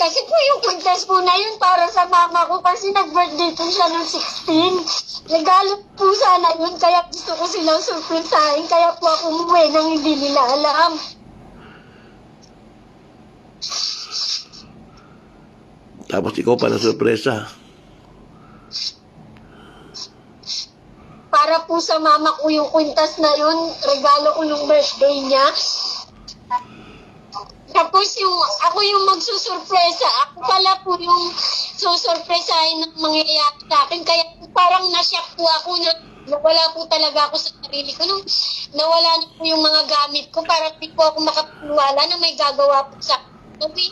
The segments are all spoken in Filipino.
Kasi po yung kwintas po na yun para sa mama ko kasi nag-birthday po siya ng 16. Regalo po sana yun kaya gusto ko silang surprisahin kaya po ako umuwi nang hindi nila alam. Tapos ikaw pa na sorpresa. Para po sa mama ko yung kwintas na yun, regalo ko nung birthday niya. Tapos yung, ako yung magsusurpresa. Ako pala po yung susurpresahin ng mangyayari sa akin. Kaya parang nasyak po ako na nawala po talaga ako sa sarili ko. Nung nawala na po yung mga gamit ko, parang di po ako makapaniwala na may gagawa po sa akin. Sabi,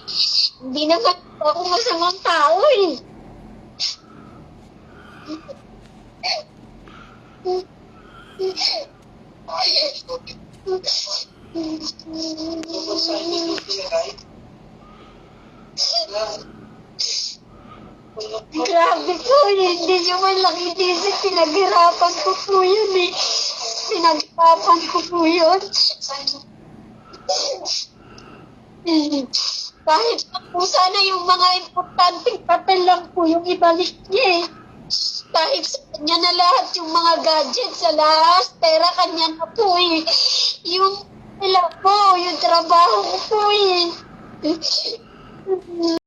hindi naman po ako masamang tao eh. Grabe po, hindi nyo man lang pinaghirapan ko po yun eh. Pinaghirapan ko po yun. Kahit po sana yung mga importanteng papel lang po yung ibalik niya eh. Kahit sa kanya na lahat yung mga gadgets sa lahat, pera kanya na po eh. Yung sila po, yung trabaho ko po eh.